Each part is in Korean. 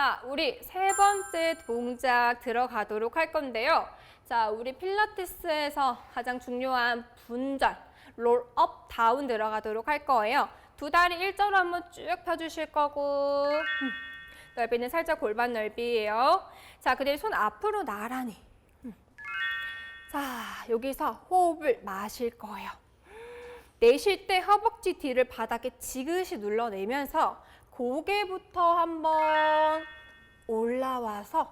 자, 우리 세 번째 동작 들어가도록 할 건데요. 자, 우리 필라테스에서 가장 중요한 분절, 롤업, 다운 들어가도록 할 거예요. 두 다리 일자로 한번 쭉 펴주실 거고 음, 넓이는 살짝 골반 넓이에요. 자, 그대로 손 앞으로 나란히. 음. 자, 여기서 호흡을 마실 거예요. 내쉴 때 허벅지 뒤를 바닥에 지그시 눌러내면서 고개부터 한번 올라와서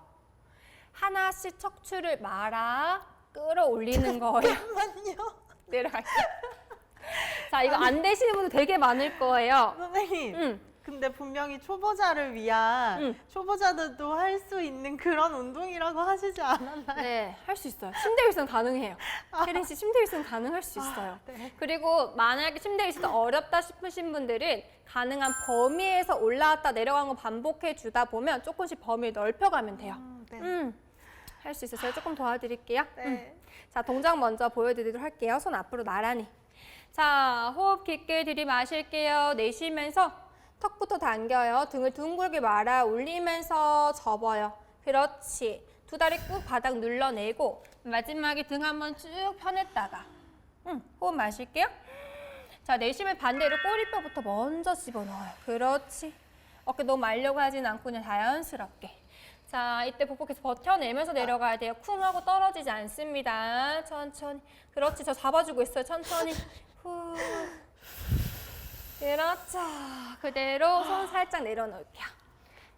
하나씩 척추를 말아 끌어올리는 거예요. 잠깐만요. 내려갈게요. 자, 이거 안 되시는 분들 되게 많을 거예요. 선생님. 음, 근데 분명히 초보자를 위한 음. 초보자들도 할 수 있는 그런 운동이라고 하시지 않았나요? 네, 할 수 있어요. 침대 위승 가능해요. 혜린 씨 침대 위승 가능할 수 있어요. 네. 그리고 만약에 침대 위승 어렵다 싶으신 분들은 가능한 범위에서 올라왔다 내려가는 거 반복해 주다 보면 조금씩 범위를 넓혀가면 돼요. 음, 네. 음, 할 수 있어요. 제가 조금 도와드릴게요. 음. 네. 자, 동작 먼저 보여드리도록 할게요. 손 앞으로 나란히. 자, 호흡 깊게 들이마실게요. 내쉬면서 턱부터 당겨요. 등을 둥글게 말아 올리면서 접어요. 그렇지. 두 다리 꾹 바닥 눌러내고 마지막에 등 한번 쭉 펴냈다가 음, 호흡 마실게요. 자, 내쉬면 반대로 꼬리뼈부터 먼저 집어넣어요. 그렇지. 어깨 너무 말려고 하진 않고 그냥 자연스럽게. 자, 이때 복복해서 버텨내면서 내려가야 돼요. 쿵 하고 떨어지지 않습니다. 천천히. 그렇지. 저 잡아주고 있어요. 천천히. 후. 그렇죠. 그대로 손 살짝 내려놓을게요.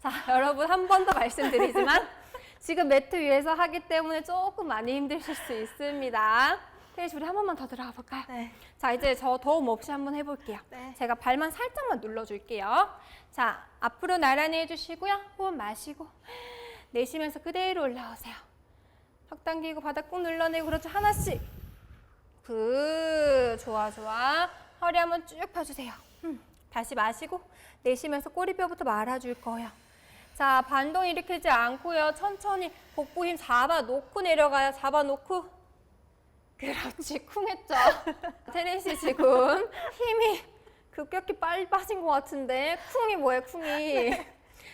자, 여러분 한 번 더 말씀드리지만 지금 매트 위에서 하기 때문에 조금 많이 힘드실 수 있습니다. 태희 씨, 우리 한 번만 더 들어가 볼까요? 네. 자, 이제 저 도움 없이 한번 해볼게요. 네. 제가 발만 살짝만 눌러줄게요. 자, 앞으로 나란히 해주시고요. 호흡 마시고 내쉬면서 그대로 올라오세요. 턱 당기고 바닥 꾹 눌러내고 그렇죠. 하나씩. 그 좋아 좋아. 허리 한번 쭉 펴주세요. 음, 다시 마시고 내쉬면서 꼬리뼈부터 말아줄 거예요. 자, 반동 일으키지 않고요. 천천히 복부 힘 잡아놓고 내려가요. 잡아놓고 그렇지, 쿵했죠. 테린 씨 지금 힘이 급격히 빨리 빠진 것 같은데 쿵이 뭐예요, 쿵이?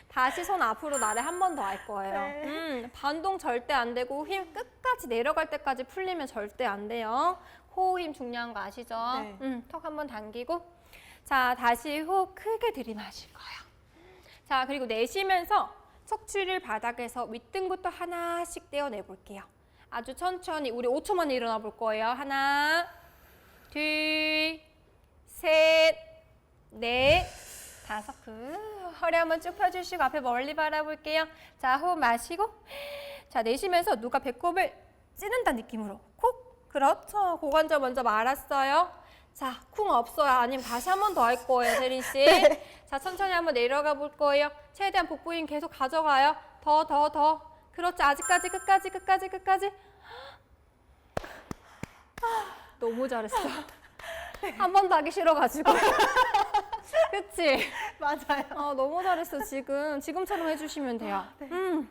다시 손 앞으로 나를 한 번 더 할 거예요. 네. 음, 반동 절대 안 되고 힘 끝까지 내려갈 때까지 풀리면 절대 안 돼요. 코힘 중요한 거 아시죠? 네. 음, 턱 한 번 당기고 자 다시 호흡 크게 들이마실 거예요. 자 그리고 내쉬면서 척추를 바닥에서 윗등부터 하나씩 떼어내 볼게요. 아주 천천히 우리 5초만 일어나 볼 거예요. 하나, 둘, 셋, 넷, 다섯. 그 허리 한번 쭉 펴주시고 앞에 멀리 바라볼게요. 자 호흡 마시고 자 내쉬면서 누가 배꼽을 찌른다 느낌으로 콕 그렇죠. 고관절 먼저 말았어요. 자, 쿵 없어요. 아니면 다시 한 번 더 할 거예요, 세린 씨. 자, 천천히 한번 내려가 볼 거예요. 최대한 복부 힘 계속 가져가요. 더, 더, 더. 그렇지. 아직까지, 끝까지, 끝까지, 끝까지. 너무 잘했어. 한 번 더 하기 싫어가지고. 그치? 맞아요. 어, 너무 잘했어, 지금. 지금처럼 해주시면 돼요. 음.